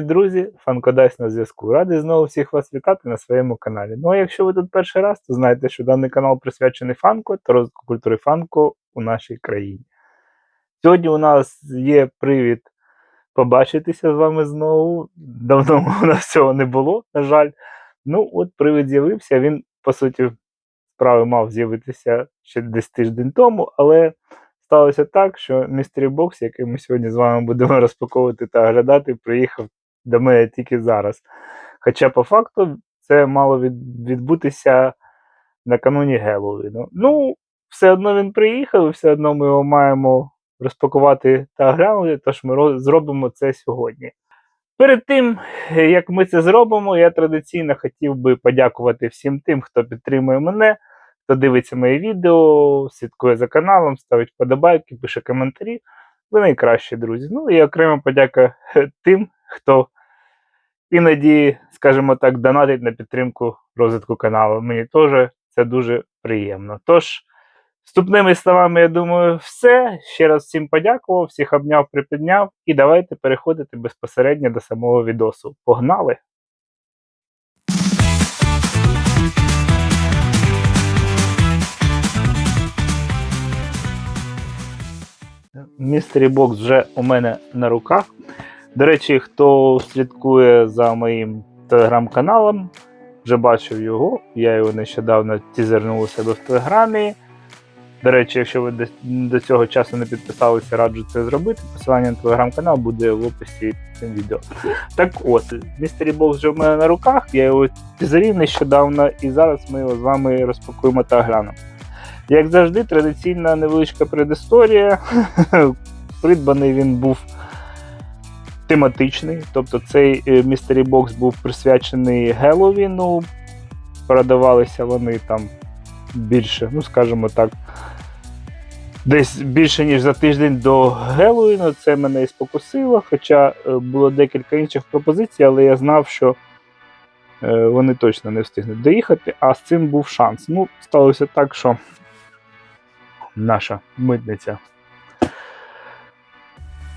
Друзі, фанкодасть на зв'язку. Радий знову всіх вас вітати на своєму каналі. Ну а якщо ви тут перший раз, то знаєте, що даний канал присвячений фанко та розвитку культури фанко у нашій країні. Сьогодні у нас є привід побачитися з вами знову. Давно у нас цього не було, на жаль. Ну, от привід з'явився. Він, по суті, справи мав з'явитися ще десь тиждень тому, але сталося так, що Mystery Box, який ми сьогодні з вами будемо розпаковувати та оглядати, приїхав до мене тільки зараз. Хоча, по факту, це мало від, відбутися накануні Геловіну. Ну, все одно він приїхав, і все одно ми його маємо розпакувати та оглянути, тож ми зробимо це сьогодні. Перед тим, як ми це зробимо, я традиційно хотів би подякувати всім тим, хто підтримує мене, хто дивиться мої відео, слідкує за каналом, ставить вподобайки, пише коментарі. Ви найкращі друзі. Ну і окрема подяка е, тим, хто іноді, скажімо так, донатить на підтримку розвитку каналу. Мені теж це дуже приємно. Тож, вступними словами, я думаю, все. Ще раз всім подякував, всіх обняв, припідняв. І давайте переходити безпосередньо до самого відосу. Погнали! Mystery Box вже у мене на руках. До речі, хто слідкує за моїм телеграм-каналом, вже бачив його. Я його нещодавно тізернув у себе в телеграмі. До речі, якщо ви до, цього часу не підписалися, раджу це зробити. Посилання на телеграм-канал буде в описі цим відео. Так от, Mystery Box вже в мене на руках, я його тізерів нещодавно, і зараз ми його з вами розпакуємо та глянемо. Як завжди, традиційна невеличка предісторія. Придбаний він був тематичний, тобто цей е, Mystery Box був присвячений Геловіну. Продавалися вони там більше, ну скажімо так, десь більше ніж за тиждень до Геловіну. Це мене і спокусило, хоча е, було декілька інших пропозицій, але я знав, що е, вони точно не встигнуть доїхати, а з цим був шанс. Ну, сталося так, що наша митниця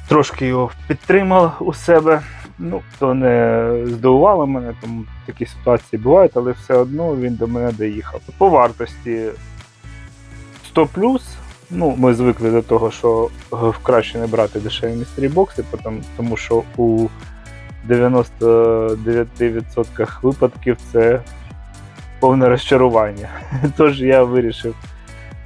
трошки його підтримала у себе. Ну, то не здивувало мене, тому такі ситуації бувають, але все одно він до мене доїхав. По вартості 100 Ну, ми звикли до того, що краще не брати дешеві містері бокси, тому що у 99% випадків це повне розчарування. Тож я вирішив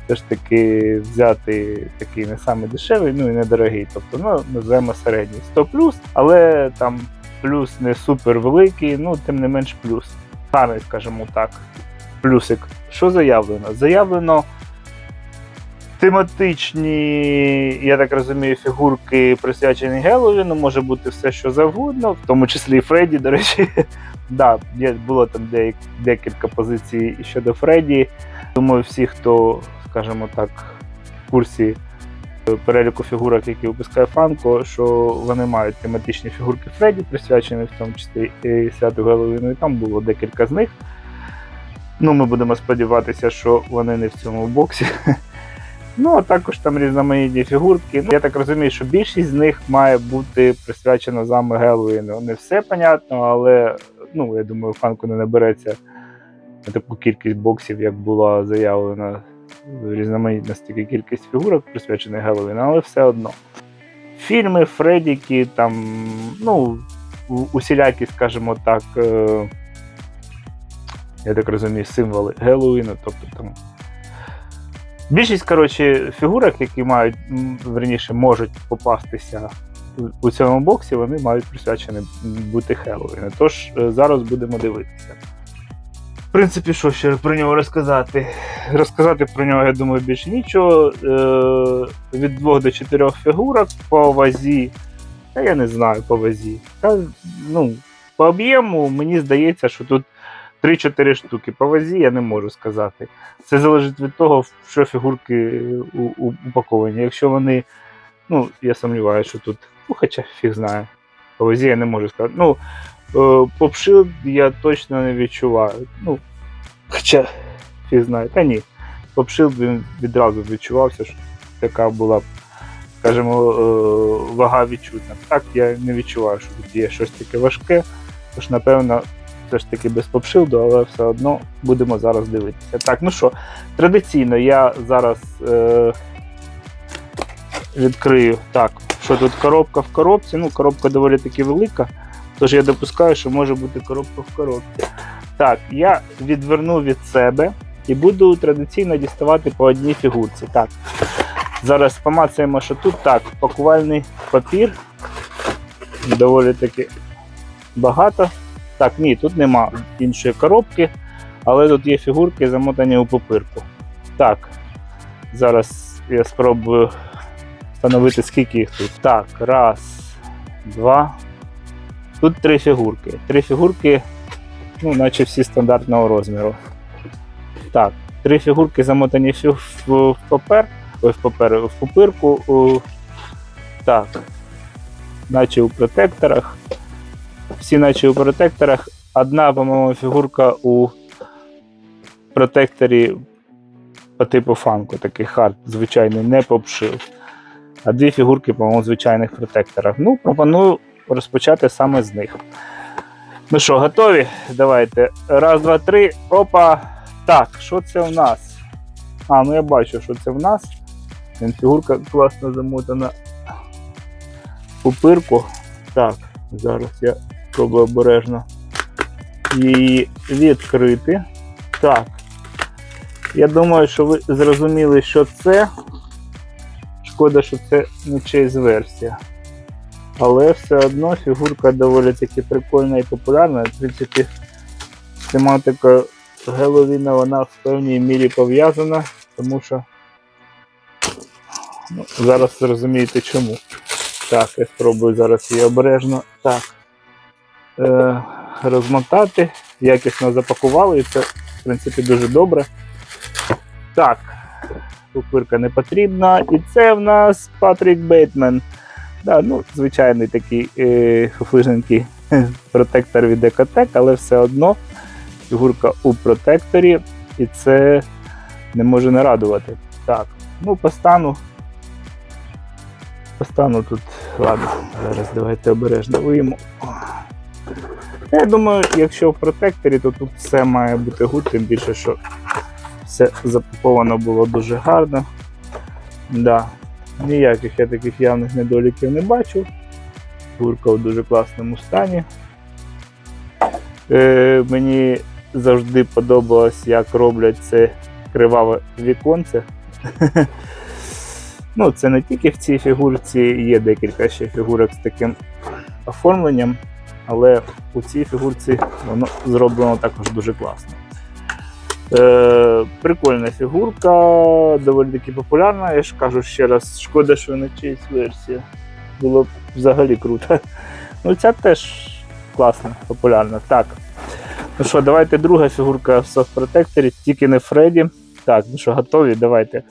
все ж таки взяти такий не саме дешевий, ну і недорогий. Тобто, ну, називаємо середній 100 але там плюс не супер великий, ну тим не менш плюс. Гарний, скажімо так, плюсик. Що заявлено? Заявлено тематичні, я так розумію, фігурки присвячені Геловіну, може бути все, що завгодно, в тому числі і Фредді, до речі. да, було там декілька позицій щодо Фредді. Думаю, всі, хто, скажімо так, в курсі е, переліку фігурок, які випускає Фанко, що вони мають тематичні фігурки Фредді, присвячені в тому числі і святу Геловіну, і там було декілька з них. Ну, ми будемо сподіватися, що вони не в цьому боксі. Ну, а також там різноманітні фігурки. Ну, я так розумію, що більшість з них має бути присвячена саме Геловіну. Не все понятно, але ну, я думаю, фанку не набереться на таку кількість боксів, як була заявлена різноманітна стільки кількість фігурок, присвячених Геловіну, але все одно. Фільми, Фредіки, там, ну, усілякі, скажімо так, е, я так розумію, символи Геловіну, тобто там. Більшість, коротше, фігурок, які мають, верніше, можуть попастися у- у цьому боксі, вони мають присвячені бути Хеллоуіну. Тож е, зараз будемо дивитися. Принципі, що ще про нього розказати? Розказати про нього, я думаю, більше нічого. Е, від 2 до 4 фігурок по вазі. Та я не знаю по вазі. Та, ну, по об'єму мені здається, що тут 3-4 штуки. По вазі я не можу сказати. Це залежить від того, що фігурки упаковані. Якщо вони, ну, я сумніваюся, що тут, ну, хоча фіг знає. По вазі я не можу сказати. Ну, е, попшилд я точно не відчуваю. Ну, хоча фіг знає. Та ні. Попшилд він відразу відчувався, що така була скажімо, е, вага відчутна. Так я не відчуваю, що тут є щось таке важке. Тож, напевно, все ж таки без попшилду, але все одно будемо зараз дивитися. Так, ну що, традиційно я зараз е, відкрию. Так, що тут коробка в коробці. Ну, коробка доволі таки велика, тож я допускаю, що може бути коробка в коробці. Так, я відверну від себе і буду традиційно діставати по одній фігурці. Так. Зараз помацаємо, що тут так, пакувальний папір. Доволі таки багато. Так, ні, тут нема іншої коробки, але тут є фігурки, замотані у папирку. Так, зараз я спробую встановити, скільки їх тут. Так, раз, два. Тут три фігурки. Три фігурки, ну, наче всі стандартного розміру. Так, три фігурки замотані в, папер. Ой, в папер, в пупирку. У, так. Наче у протекторах. Всі наче у протекторах. Одна, по-моєму, фігурка у протекторі по типу фанку, такий хард, звичайний, не попшив. А дві фігурки, по-моєму, в звичайних протекторах. Ну, пропоную розпочати саме з них. Ну що, готові? Давайте. Раз, два, три. Опа. Так, що це в нас? А, ну я бачу, що це в нас. Фігурка класно замотана пупирку. Так, зараз я спробую обережно її відкрити. Так. Я думаю, що ви зрозуміли, що це. Шкода, що це не чейз версія. Але все одно фігурка доволі таки прикольна і популярна. В принципі, тематика Геловіна вона в певній мірі пов'язана, тому що ну, зараз зрозумієте чому. Так, я спробую зараз її обережно так е, розмотати. Якісно запакували, і це, в принципі, дуже добре. Так, пупирка не потрібна. І це в нас Патрік Бейтмен. Да, ну, звичайний такий е, протектор від Екотек, але все одно фігурка у протекторі, і це не може не радувати. Так, ну по стану. По стану тут. Ладно, зараз давайте обережно вийму. Я думаю, якщо в протекторі, то тут все має бути гуд, тим більше, що все запаковано було дуже гарно. Да. Ніяких я таких явних недоліків не бачу. Фігурка в дуже класному стані. Е, мені завжди подобалось, як роблять це криваве віконце. ну, це не тільки в цій фігурці, є декілька ще фігурок з таким оформленням, але у цій фігурці воно зроблено також дуже класно. Е, прикольна фігурка, доволі таки популярна. Я ж кажу ще раз, шкода, що не чиясь версія. Було б взагалі круто. Ну, ця теж класна, популярна. Так. Ну що, давайте друга фігурка в софт-протекторі, тільки не Фредді. Так, ну що, готові? Давайте.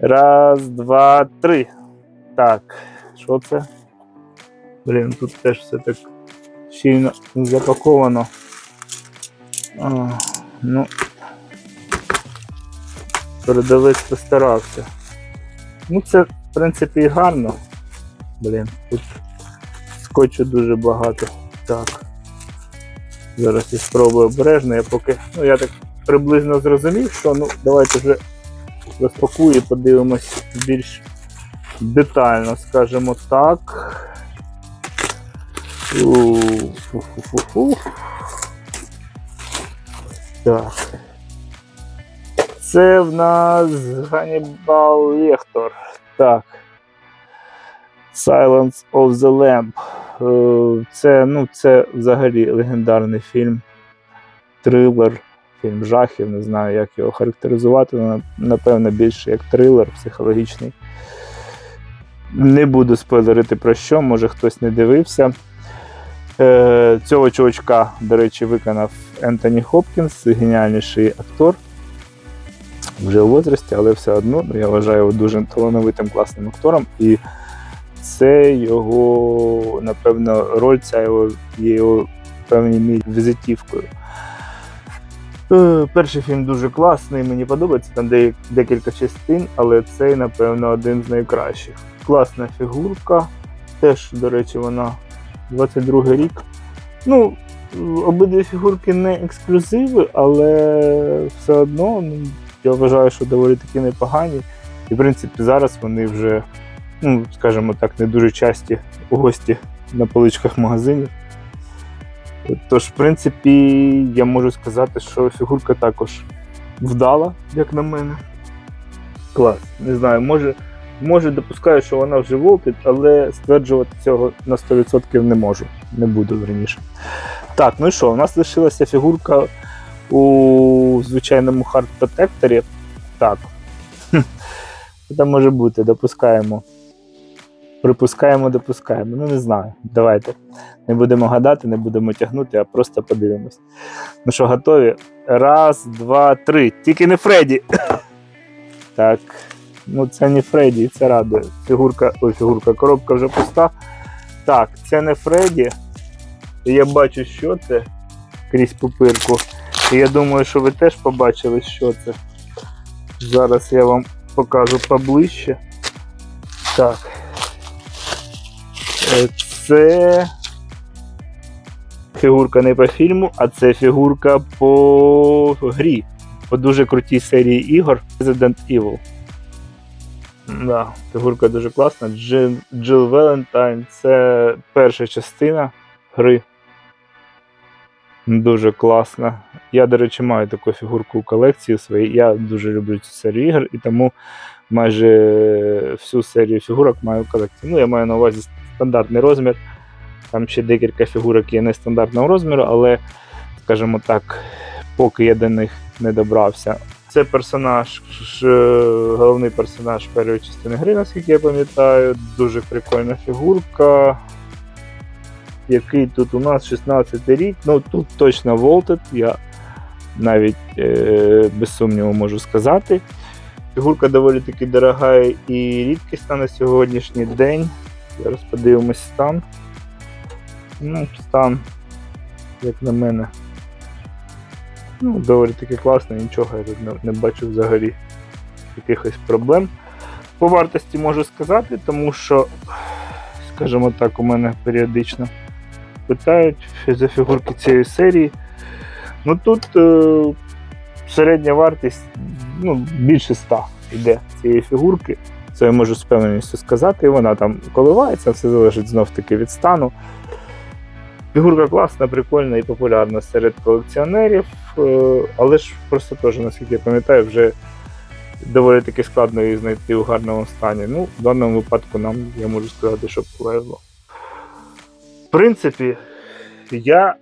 Раз, два, три. Так, що це? Блін, тут теж все так щільно запаковано. А, ну, передавець постарався. Ну, це, в принципі, і гарно. Блін, тут скотчу дуже багато. Так. Зараз я спробую обережно, я поки. Ну, я так приблизно зрозумів, що ну, давайте вже розпакую і подивимось більш детально, скажімо так. У, фу-фу-фу-фу. Так. Це в нас Ганнібал Лехтор. Так. Silence of the Lamb. Е, Це, ну, це взагалі легендарний фільм. Трилер, фільм жахів, не знаю, як його характеризувати. Напевно, більше як трилер психологічний. Не буду спойлерити про що, може хтось не дивився. Е, Цього чувачка, до речі, виконав Ентоні Хопкінс, геніальніший актор. Вже у возрасті, але все одно ну, я вважаю його дуже талановитим класним актором. І це його, напевно, роль ця його, є його певній мірі візитівкою. Е, Перший фільм дуже класний, мені подобається, там декілька частин, але цей, напевно, один з найкращих. Класна фігурка. Теж, до речі, вона 22 рік. Ну, обидві фігурки не ексклюзиви, але все одно ну, я вважаю, що доволі таки непогані. І, в принципі, зараз вони вже, ну, скажімо так, не дуже часті у гості на поличках магазинів. Тож, в принципі, я можу сказати, що фігурка також вдала, як на мене. Клас. Не знаю, може, може допускаю, що вона вже волтить, але стверджувати цього на 100% не можу. Не буду верніше. Так, ну і що, у нас лишилася фігурка у звичайному хард протекторі. Так. Там може бути, допускаємо. Припускаємо, допускаємо. Ну, не знаю. Давайте. Не будемо гадати, не будемо тягнути, а просто подивимось. Ну що, готові? Раз, два, три. Тільки не Фредді. Так. Ну, це не Фредді, це радує. Фігурка, ой, фігурка, коробка вже пуста. Так, це не Фредді. Я бачу, що це крізь пупирку. І я думаю, що ви теж побачили, що це. Зараз я вам покажу поближче. Так. Е, Це фігурка не по фільму, а це фігурка по грі. По дуже крутій серії ігор Resident Evil. Да, фігурка дуже класна. Джин, Jill Valentine це перша частина гри. Дуже класна. Я, до речі, маю таку фігурку у колекції своїй. Я дуже люблю цю серію ігор, і тому майже всю серію фігурок маю в колекції. Ну, я маю на увазі стандартний розмір. Там ще декілька фігурок є нестандартного розміру, але, скажімо так, поки я до них не добрався. Це персонаж, головний персонаж першої частини гри, наскільки я пам'ятаю. Дуже прикольна фігурка. Який тут у нас 16 рік. Ну тут точно Volted, я навіть е, без сумніву можу сказати. Фігурка доволі таки дорога і рідкісна на сьогоднішній день. Зараз подивимось стан. Ну, стан, як на мене. Ну, доволі таки класно, нічого я тут не, не бачу взагалі якихось проблем. По вартості можу сказати, тому що, скажімо так, у мене періодично питають за фігурки цієї серії. Ну тут е, середня вартість ну, більше 100 йде цієї фігурки. Це я можу з певністю сказати. Вона там коливається, все залежить знов таки від стану. Фігурка класна, прикольна і популярна серед колекціонерів, е, але ж просто теж, наскільки я пам'ятаю, вже доволі таки складно її знайти у гарному стані. Ну, в даному випадку нам, я можу сказати, що повезло. В принципі, я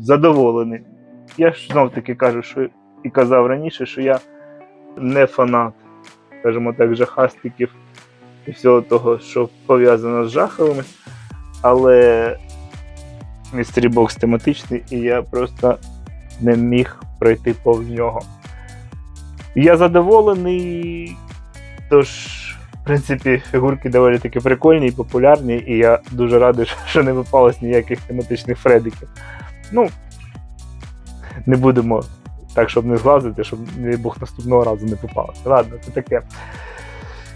задоволений. Я ж знов таки кажу, що і казав раніше, що я не фанат, скажімо так, жахастиків і всього того, що пов'язано з жаховими. Але Box тематичний, і я просто не міг пройти повз нього. Я задоволений, тож, принципі, фігурки доволі таки прикольні і популярні, і я дуже радий, що не випалось ніяких тематичних фредиків. Ну, не будемо так, щоб не зглазити, щоб не Бог наступного разу не попалося. Ладно, це таке.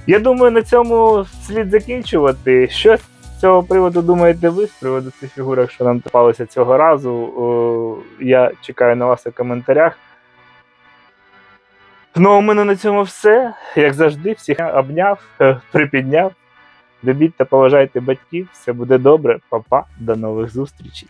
Я думаю, на цьому слід закінчувати. Що з цього приводу думаєте ви з приводу цих фігурок, що нам попалося цього разу? О, я чекаю на вас у коментарях. Ну, у мене на цьому все. Як завжди, всіх обняв, е, припідняв. Любіть та поважайте батьків, все буде добре. Па-па, до нових зустрічей.